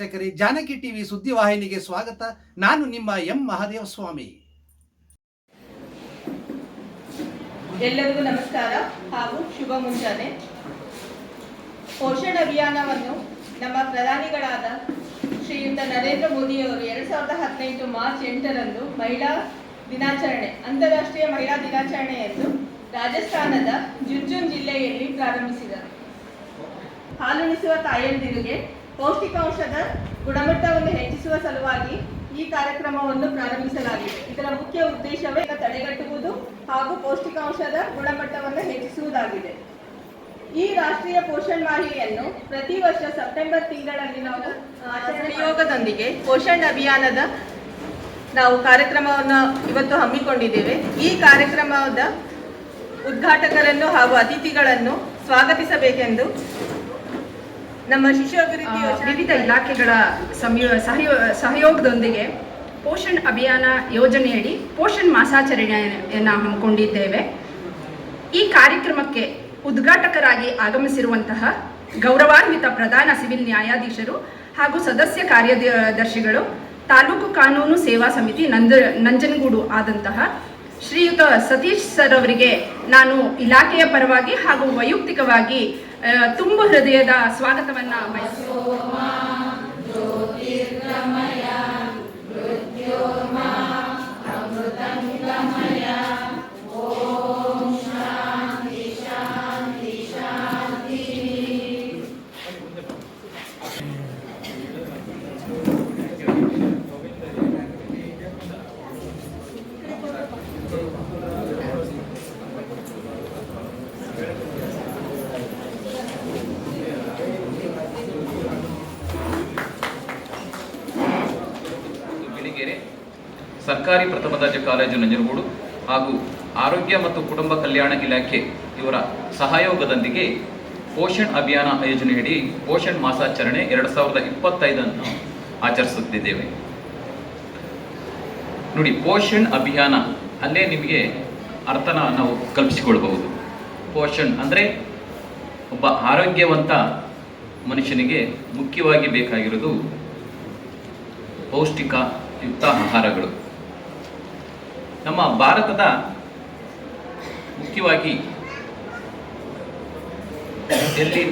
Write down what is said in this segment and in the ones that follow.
ವೀಕ್ಷಕರೇ, ಜಾನಕಿ ಟಿವಿ ಸುದ್ದಿವಾಹಿನಿಗೆ ಸ್ವಾಗತ. ನಾನು ನಿಮ್ಮ ಎಂ ಮಹಾದೇವ ಸ್ವಾಮಿ ಎಲ್ಲರಿಗೂ ನಮಸ್ಕಾರ ಹಾಗೂ ಶುಭ ಮುಂಜಾನೆ. ಪೋಷಣ ಅಭಿಯಾನವನ್ನು ನಮ್ಮ ಪ್ರಧಾನಿಗಳಾದ ಶ್ರೀಯುತ ನರೇಂದ್ರ ಮೋದಿಯವರು ಎರಡ್ ಸಾವಿರದ ಹದಿನೈದು ಮಾರ್ಚ್ ಎಂಟರಂದು ಮಹಿಳಾ ದಿನಾಚರಣೆ, ಅಂತಾರಾಷ್ಟ್ರೀಯ ಮಹಿಳಾ ದಿನಾಚರಣೆಯನ್ನು ರಾಜಸ್ಥಾನದ ಜುಂಜುನ್ ಜಿಲ್ಲೆಯಲ್ಲಿ ಪ್ರಾರಂಭಿಸಿದರು. ಹಾಲುಣಿಸುವ ತಾಯಂದಿರಿಗೆ ಪೌಷ್ಟಿಕಾಂಶದ ಗುಣಮಟ್ಟವನ್ನು ಹೆಚ್ಚಿಸುವ ಸಲುವಾಗಿ ಈ ಕಾರ್ಯಕ್ರಮವನ್ನು ಪ್ರಾರಂಭಿಸಲಾಗಿದೆ. ಇದರ ಮುಖ್ಯ ಉದ್ದೇಶವೇ ತಡೆಗಟ್ಟುವುದು ಹಾಗೂ ಪೌಷ್ಟಿಕಾಂಶದ ಗುಣಮಟ್ಟವನ್ನು ಹೆಚ್ಚಿಸುವುದಾಗಿದೆ. ಈ ರಾಷ್ಟ್ರೀಯ ಪೋಷಣ್ ಮಾಹಿತಿಯನ್ನು ಪ್ರತಿ ವರ್ಷ ಸೆಪ್ಟೆಂಬರ್ ತಿಂಗಳಲ್ಲಿ ನಾವು ಆಚರಣೆಯೋಗದೊಂದಿಗೆ ಪೋಷಣ್ ಅಭಿಯಾನದ ನಾವು ಕಾರ್ಯಕ್ರಮವನ್ನು ಇವತ್ತು ಹಮ್ಮಿಕೊಂಡಿದ್ದೇವೆ. ಈ ಕಾರ್ಯಕ್ರಮದ ಉದ್ಘಾಟಕರನ್ನು ಹಾಗೂ ಅತಿಥಿಗಳನ್ನು ಸ್ವಾಗತಿಸಬೇಕೆಂದು ನಮ್ಮ ಶಿಶು ಅಭಿವೃದ್ಧಿ ವಿವಿಧ ಇಲಾಖೆಗಳ ಸಂಯೋ ಸಹಯೋ ಸಹಯೋಗದೊಂದಿಗೆ ಪೋಷಣ್ ಅಭಿಯಾನ ಯೋಜನೆಯಡಿ ಪೋಷಣ್ ಮಾಸಾಚರಣೆಯನ್ನು ಹಮ್ಮಿಕೊಂಡಿದ್ದೇವೆ. ಈ ಕಾರ್ಯಕ್ರಮಕ್ಕೆ ಉದ್ಘಾಟಕರಾಗಿ ಆಗಮಿಸಿರುವಂತಹ ಗೌರವಾನ್ವಿತ ಪ್ರಧಾನ ಸಿವಿಲ್ ನ್ಯಾಯಾಧೀಶರು ಹಾಗೂ ಸದಸ್ಯ ಕಾರ್ಯದರ್ಶಿಗಳು ತಾಲೂಕು ಕಾನೂನು ಸೇವಾ ಸಮಿತಿ ನಂದ ನಂಜನಗೂಡು ಆದಂತಹ ಶ್ರೀಯುತ ಸತೀಶ್ ಸರ್ ಅವರಿಗೆ ನಾನು ಇಲಾಖೆಯ ಪರವಾಗಿ ಹಾಗೂ ವೈಯಕ್ತಿಕವಾಗಿ ತುಂಬು ಹೃದಯದ ಸ್ವಾಗತವನ್ನ ಬಯಸುತ್ತೇನೆ ಸರ್ಕಾರಿ ಪ್ರಥಮ ದರ್ಜೆ ಕಾಲೇಜು ನಂಜನಗೂಡು ಹಾಗೂ ಆರೋಗ್ಯ ಮತ್ತು ಕುಟುಂಬ ಕಲ್ಯಾಣ ಇಲಾಖೆ ಇವರ ಸಹಯೋಗದೊಂದಿಗೆ ಪೋಷಣ್ ಅಭಿಯಾನ ಯೋಜನೆಯಡಿ ಪೋಷಣ್ ಮಾಸಾಚರಣೆ ಎರಡು ಸಾವಿರದ ಇಪ್ಪತ್ತೈದನ್ನು ಆಚರಿಸುತ್ತಿದ್ದೇವೆ. ನೋಡಿ, ಪೋಷಣ್ ಅಭಿಯಾನ ಅಲ್ಲೇ ನಿಮಗೆ ಅರ್ಥನ ನಾವು ಕಲ್ಪಿಸಿಕೊಳ್ಬಹುದು. ಪೋಷಣ್ ಅಂದರೆ ಒಬ್ಬ ಆರೋಗ್ಯವಂತ ಮನುಷ್ಯನಿಗೆ ಮುಖ್ಯವಾಗಿ ಬೇಕಾಗಿರೋದು ಪೌಷ್ಟಿಕಯುಕ್ತ ಆಹಾರಗಳು. ನಮ್ಮ ಭಾರತದ ಮುಖ್ಯವಾಗಿ ಎಲ್ಲಿ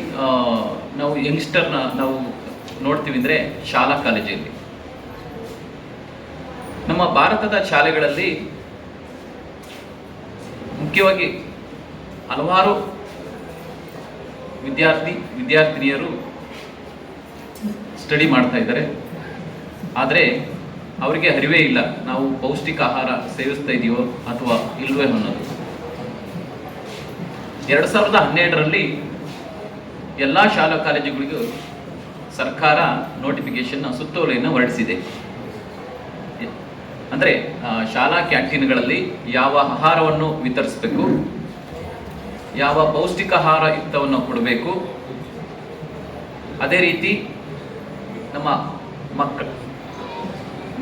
ನಾವು ಯಂಗ್ಸ್ಟರ್ನ ನಾವು ನೋಡ್ತೀವಿ ಅಂದರೆ ಶಾಲಾ ಕಾಲೇಜಲ್ಲಿ. ನಮ್ಮ ಭಾರತದ ಶಾಲೆಗಳಲ್ಲಿ ಮುಖ್ಯವಾಗಿ ಹಲವಾರು ವಿದ್ಯಾರ್ಥಿ, ವಿದ್ಯಾರ್ಥಿನಿಯರು ಸ್ಟಡಿ ಮಾಡ್ತಾ ಇದ್ದಾರೆ. ಆದರೆ ಅವರಿಗೆ ಅರಿವೇ ಇಲ್ಲ. ನಾವು ಪೌಷ್ಟಿಕ ಆಹಾರ ಸೇವಿಸ್ತಾ ಇದೆಯೋ ಅಥವಾ ಇಲ್ವೇ ಅನ್ನೋದು. ಎರಡು ಸಾವಿರದ ಹನ್ನೆರಡರಲ್ಲಿ ಎಲ್ಲ ಶಾಲಾ ಕಾಲೇಜುಗಳಿಗೂ ಸರ್ಕಾರ ನೋಟಿಫಿಕೇಶನ್ ಸುತ್ತೋಲೆಯನ್ನು ಹೊರಡಿಸಿದೆ. ಅಂದರೆ ಶಾಲಾ ಕ್ಯಾಂಟೀನ್ಗಳಲ್ಲಿ ಯಾವ ಆಹಾರವನ್ನು ವಿತರಿಸಬೇಕು, ಯಾವ ಪೌಷ್ಟಿಕ ಆಹಾರ ಯುಕ್ತವನ್ನು ಕೊಡಬೇಕು, ಅದೇ ರೀತಿ ನಮ್ಮ ಮಕ್ಕ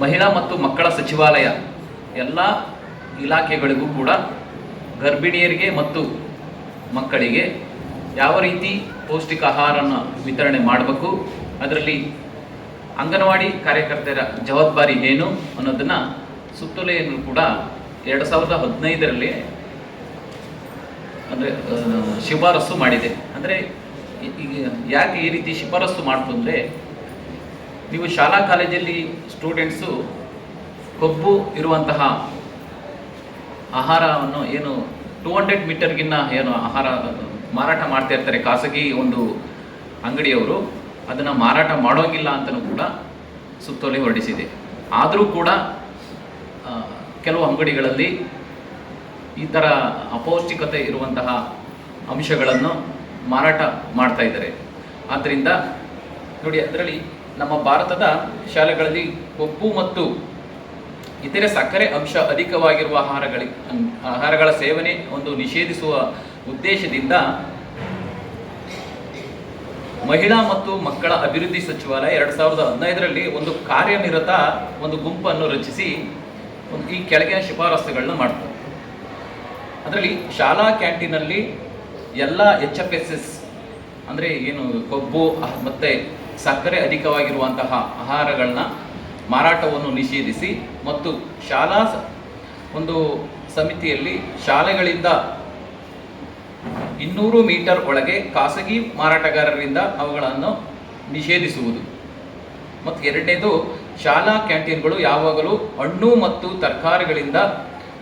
ಮಹಿಳಾ ಮತ್ತು ಮಕ್ಕಳ ಸಚಿವಾಲಯ ಎಲ್ಲ ಇಲಾಖೆಗಳಿಗೂ ಕೂಡ ಗರ್ಭಿಣಿಯರಿಗೆ ಮತ್ತು ಮಕ್ಕಳಿಗೆ ಯಾವ ರೀತಿ ಪೌಷ್ಟಿಕ ಆಹಾರನ ವಿತರಣೆ ಮಾಡಬೇಕು, ಅದರಲ್ಲಿ ಅಂಗನವಾಡಿ ಕಾರ್ಯಕರ್ತರ ಜವಾಬ್ದಾರಿ ಏನು ಅನ್ನೋದನ್ನು ಸುತ್ತೋಲೆಯನ್ನು ಕೂಡ ಎರಡು ಸಾವಿರದ ಹದಿನೈದರಲ್ಲಿ ಅಂದರೆ ಶಿಫಾರಸು ಮಾಡಿದೆ. ಅಂದರೆ ಈಗ ಯಾಕೆ ಈ ರೀತಿ ಶಿಫಾರಸು ಮಾಡ್ತು ಅಂದರೆ ನೀವು ಶಾಲಾ ಕಾಲೇಜಲ್ಲಿ ಸ್ಟೂಡೆಂಟ್ಸು ಕೊಬ್ಬು ಇರುವಂತಹ ಆಹಾರವನ್ನು ಏನು ಟೂ ಹಂಡ್ರೆಡ್ ಮೀಟರ್ಗಿನ್ನ ಏನು ಆಹಾರ ಮಾರಾಟ ಮಾಡ್ತಾ ಇರ್ತಾರೆ ಖಾಸಗಿ ಒಂದು ಅಂಗಡಿಯವರು, ಅದನ್ನು ಮಾರಾಟ ಮಾಡೋಂಗಿಲ್ಲ ಅಂತಲೂ ಕೂಡ ಸುತ್ತೋಲೆ ಹೊರಡಿಸಿದೆ. ಆದರೂ ಕೂಡ ಕೆಲವು ಅಂಗಡಿಗಳಲ್ಲಿ ಈ ಥರ ಅಪೌಷ್ಟಿಕತೆ ಇರುವಂತಹ ಅಂಶಗಳನ್ನು ಮಾರಾಟ ಮಾಡ್ತಾ ಇದ್ದಾರೆ. ಆದ್ದರಿಂದ ನೋಡಿ, ಅದರಲ್ಲಿ ನಮ್ಮ ಭಾರತದ ಶಾಲೆಗಳಲ್ಲಿ ಕೊಬ್ಬು ಮತ್ತು ಇತರೆ ಸಕ್ಕರೆ ಅಂಶ ಅಧಿಕವಾಗಿರುವ ಆಹಾರಗಳಿ ಆಹಾರಗಳ ಸೇವನೆ ಒಂದು ನಿಷೇಧಿಸುವ ಉದ್ದೇಶದಿಂದ ಮಹಿಳಾ ಮತ್ತು ಮಕ್ಕಳ ಅಭಿವೃದ್ಧಿ ಸಚಿವಾಲಯ ಎರಡು ಸಾವಿರದ ಹದಿನೈದರಲ್ಲಿ ಒಂದು ಕಾರ್ಯನಿರತ ಒಂದು ಗುಂಪನ್ನು ರಚಿಸಿ ಒಂದು ಈ ಕೆಳಗಿನ ಶಿಫಾರಸುಗಳನ್ನ ಮಾಡ್ತಾರೆ ಅದರಲ್ಲಿ ಶಾಲಾ ಕ್ಯಾಂಟೀನಲ್ಲಿ ಎಲ್ಲ ಎಚ್ ಎಫ್ ಎಸ್ ಎಸ್ ಅಂದರೆ ಏನು ಕೊಬ್ಬು ಮತ್ತು ಮತ್ತೆ ಸಕ್ಕರೆ ಅಧಿಕವಾಗಿರುವಂತಹ ಆಹಾರಗಳನ್ನ ಮಾರಾಟವನ್ನು ನಿಷೇಧಿಸಿ ಮತ್ತು ಶಾಲಾ ಒಂದು ಸಮಿತಿಯಲ್ಲಿ ಶಾಲೆಗಳಿಂದ ಇನ್ನೂರು ಮೀಟರ್ ಒಳಗೆ ಖಾಸಗಿ ಮಾರಾಟಗಾರರಿಂದ ಅವುಗಳನ್ನು ನಿಷೇಧಿಸುವುದು. ಮತ್ತು ಎರಡನೇದು ಶಾಲಾ ಕ್ಯಾಂಟೀನ್ಗಳು ಯಾವಾಗಲೂ ಹಣ್ಣು ಮತ್ತು ತರಕಾರಿಗಳಿಂದ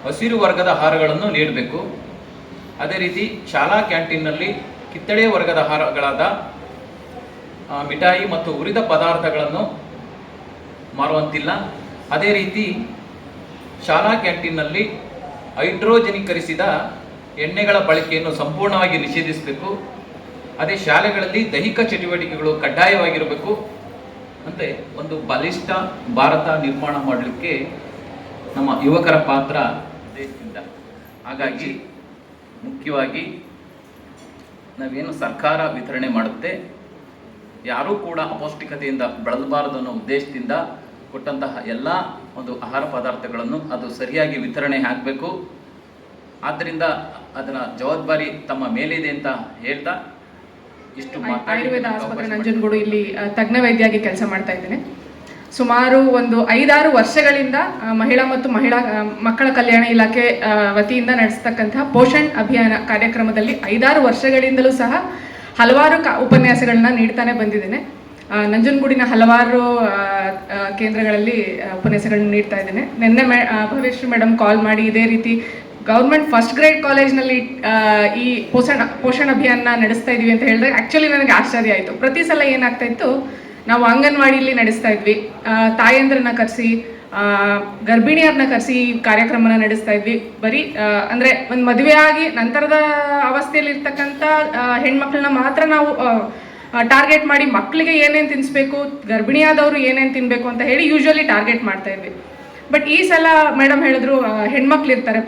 ಹಸಿರು ವರ್ಗದ ಆಹಾರಗಳನ್ನು ನೀಡಬೇಕು. ಅದೇ ರೀತಿ ಶಾಲಾ ಕ್ಯಾಂಟೀನ್ನಲ್ಲಿ ಕಿತ್ತಳೆ ವರ್ಗದ ಆಹಾರಗಳಾದ ಮಿಠಾಯಿ ಮತ್ತು ಹುರಿದ ಪದಾರ್ಥಗಳನ್ನು ಮಾರುವಂತಿಲ್ಲ. ಅದೇ ರೀತಿ ಶಾಲಾ ಕ್ಯಾಂಟೀನ್ನಲ್ಲಿ ಹೈಡ್ರೋಜನೀಕರಿಸಿದ ಎಣ್ಣೆಗಳ ಬಳಕೆಯನ್ನು ಸಂಪೂರ್ಣವಾಗಿ ನಿಷೇಧಿಸಬೇಕು. ಅದೇ ಶಾಲೆಗಳಲ್ಲಿ ದೈಹಿಕ ಚಟುವಟಿಕೆಗಳು ಕಡ್ಡಾಯವಾಗಿರಬೇಕು ಅಂತೆ ಒಂದು ಬಲಿಷ್ಠ ಭಾರತ ನಿರ್ಮಾಣ ಮಾಡಲಿಕ್ಕೆ ನಮ್ಮ ಯುವಕರ ಪಾತ್ರ ದೇಶದಿಂದ. ಹಾಗಾಗಿ ಮುಖ್ಯವಾಗಿ ನಾವೇನು ಸರ್ಕಾರ ವಿತರಣೆ ಮಾಡುತ್ತೆ ಯಾರೂ ಕೂಡ ಅಪೌಷ್ಟಿಕತೆಯಿಂದ ಬಳಲಬಾರದು ಅನ್ನೋ ಉದ್ದೇಶದಿಂದ ಕೊಟ್ಟಂತಹ ಎಲ್ಲ ಒಂದು ಆಹಾರ ಪದಾರ್ಥಗಳನ್ನು ಅದು ಸರಿಯಾಗಿ ವಿತರಣೆ ಆಗಬೇಕು. ಆದ್ದರಿಂದ ಅದರ ಜವಾಬ್ದಾರಿ ತಮ್ಮ ಮೇಲಿದೆ ಅಂತ ಹೇಳ್ತಾ ಇಷ್ಟು ಆಯು- ಆಯುರ್ವೇದ ಆಸ್ಪತ್ರೆ ನಂಜನಗೂಡು ಇಲ್ಲಿ ತಜ್ಞ ವೈದ್ಯಾಗಿ ಕೆಲಸ ಮಾಡ್ತಾ ಇದ್ದೇನೆ. ಸುಮಾರು ಒಂದು ಐದಾರು ವರ್ಷಗಳಿಂದ ಮಹಿಳಾ ಮತ್ತು ಮಹಿಳಾ ಮಕ್ಕಳ ಕಲ್ಯಾಣ ಇಲಾಖೆ ವತಿಯಿಂದ ನಡೆಸ್ತಕ್ಕಂತಹ ಪೋಷಣ್ ಅಭಿಯಾನ ಕಾರ್ಯಕ್ರಮದಲ್ಲಿ ಐದಾರು ವರ್ಷಗಳಿಂದಲೂ ಸಹ ಹಲವಾರು ಕ ಉಪನ್ಯಾಸಗಳನ್ನ ನೀಡ್ತಾನೆ ಬಂದಿದ್ದೇನೆ. ನಂಜನಗೂಡಿನ ಹಲವಾರು ಕೇಂದ್ರಗಳಲ್ಲಿ ಉಪನ್ಯಾಸಗಳನ್ನ ನೀಡ್ತಾ ಇದ್ದೇನೆ. ನಿನ್ನೆ ಮೇ ಆ, ಮೇಡಮ್ ಕಾಲ್ ಮಾಡಿ ಇದೇ ರೀತಿ ಗೌರ್ಮೆಂಟ್ ಫಸ್ಟ್ ಗ್ರೇಡ್ ಕಾಲೇಜ್ನಲ್ಲಿ ಈ ಪೋಷಣ ಪೋಷಣ ಅಭಿಯಾನ ನಡೆಸ್ತಾ ಇದ್ದೀವಿ ಅಂತ ಹೇಳಿದ್ರೆ ಆ್ಯಕ್ಚುಲಿ ನನಗೆ ಆಶ್ಚರ್ಯ ಆಯಿತು. ಪ್ರತಿ ಸಲ ಏನಾಗ್ತಾ ಇತ್ತು ನಾವು ಅಂಗನವಾಡಿಯಲ್ಲಿ ನಡೆಸ್ತಾ ಇದ್ವಿ. ತಾಯಂದ್ರನ್ನ ಕರೆಸಿ ಗರ್ಭಿಣಿಯರನ್ನ ಕರೆಸಿ ಕಾರ್ಯಕ್ರಮನ ನಡೆಸ್ತಾ ಇದ್ವಿ. ಬರೀ ಅಂದರೆ ಒಂದು ಮದುವೆಯಾಗಿ ನಂತರದ ಅವಸ್ಥೆಯಲ್ಲಿ ಇರ್ತಕ್ಕಂಥ ಹೆಣ್ಮಕ್ಳನ್ನ ಮಾತ್ರ ನಾವು ಟಾರ್ಗೆಟ್ ಮಾಡಿ ಮಕ್ಕಳಿಗೆ ಏನೇನು ತಿನ್ನಿಸ್ಬೇಕು ಗರ್ಭಿಣಿಯಾದವರು ಏನೇನು ತಿನ್ನಬೇಕು ಅಂತ ಹೇಳಿ ಯೂಶ್ವಲಿ ಟಾರ್ಗೆಟ್ ಮಾಡ್ತಾ ಇದ್ವಿ. ಬಟ್ ಈ ಸಲ ಮೇಡಮ್ ಹೇಳಿದ್ರು ಹೆಣ್ಮಕ್ಳು ಇರ್ತಾರೆ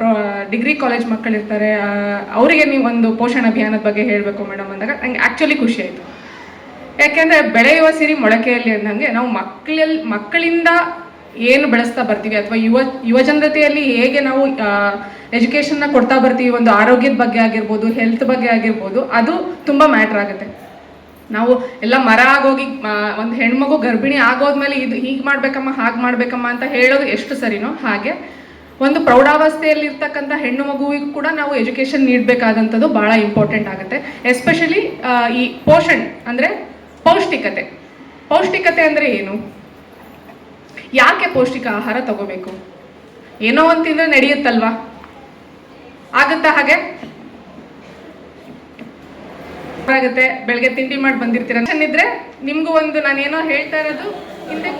ಡಿಗ್ರಿ ಕಾಲೇಜ್ ಮಕ್ಕಳು ಇರ್ತಾರೆ ಆ, ಅವರಿಗೆ ನೀವು ಒಂದು ಪೋಷಣ ಅಭಿಯಾನದ ಬಗ್ಗೆ ಹೇಳಬೇಕು ಮೇಡಮ್ ಅಂದಾಗ ನಂಗೆ ಆ್ಯಕ್ಚುಲಿ ಖುಷಿ ಆಯಿತು. ಯಾಕೆಂದರೆ ಬೆಳೆಯುವ ಸಿರಿ ಮೊಳಕೆಯಲ್ಲಿ ಅಂದಂಗೆ ನಾವು ಮಕ್ಕಳಲ್ಲಿ ಮಕ್ಕಳಿಂದ ಏನು ಬೆಳೆಸ್ತಾ ಬರ್ತೀವಿ ಅಥವಾ ಯುವ ಯುವ ಜನತೆಯಲ್ಲಿ ಹೇಗೆ ನಾವು ಎಜುಕೇಷನ್ನ ಕೊಡ್ತಾ ಬರ್ತೀವಿ, ಒಂದು ಆರೋಗ್ಯದ ಬಗ್ಗೆ ಆಗಿರ್ಬೋದು ಹೆಲ್ತ್ ಬಗ್ಗೆ ಆಗಿರ್ಬೋದು, ಅದು ತುಂಬ ಮ್ಯಾಟ್ರ್ ಆಗುತ್ತೆ. ನಾವು ಎಲ್ಲ ಮರ ಆಗೋಗಿ ಒಂದು ಹೆಣ್ಮಗು ಗರ್ಭಿಣಿ ಆಗೋದ್ಮೇಲೆ ಇದು ಹೀಗೆ ಮಾಡ್ಬೇಕಮ್ಮ, ಹಾಗೆ ಮಾಡ್ಬೇಕಮ್ಮ ಅಂತ ಹೇಳೋದು ಎಷ್ಟು ಸರಿನೋ ಹಾಗೆ, ಒಂದು ಪ್ರೌಢಾವಸ್ಥೆಯಲ್ಲಿರ್ತಕ್ಕಂಥ ಹೆಣ್ಣು ಮಗುವಿಗೂ ಕೂಡ ನಾವು ಎಜುಕೇಷನ್ ನೀಡಬೇಕಾದಂಥದ್ದು ಭಾಳ ಇಂಪಾರ್ಟೆಂಟ್ ಆಗುತ್ತೆ. ಎಸ್ಪೆಷಲಿ ಈ ಪೋಷಣ್ ಅಂದರೆ ಪೌಷ್ಟಿಕತೆ. ಪೌಷ್ಟಿಕತೆ ಅಂದರೆ ಏನು? ಯಾಕೆ ಪೌಷ್ಟಿಕ ಆಹಾರ ತಗೋಬೇಕು? ಏನೋ ಒಂದು ತಿಂದರೆ ನಡೆಯುತ್ತಲ್ವಾ? ಆಗುತ್ತಾ ಹಾಗೆ? ಆಗುತ್ತೆ. ಬೆಳಗ್ಗೆ ತಿಂಡಿ ಮಾಡಿ ಬಂದಿರ್ತೀರ. ಇದ್ರೆ ನಿಮ್ಗೂ ಒಂದು ನಾನೇನೋ ಹೇಳ್ತಾ ಇರೋದು, ಹಿಂದೆ.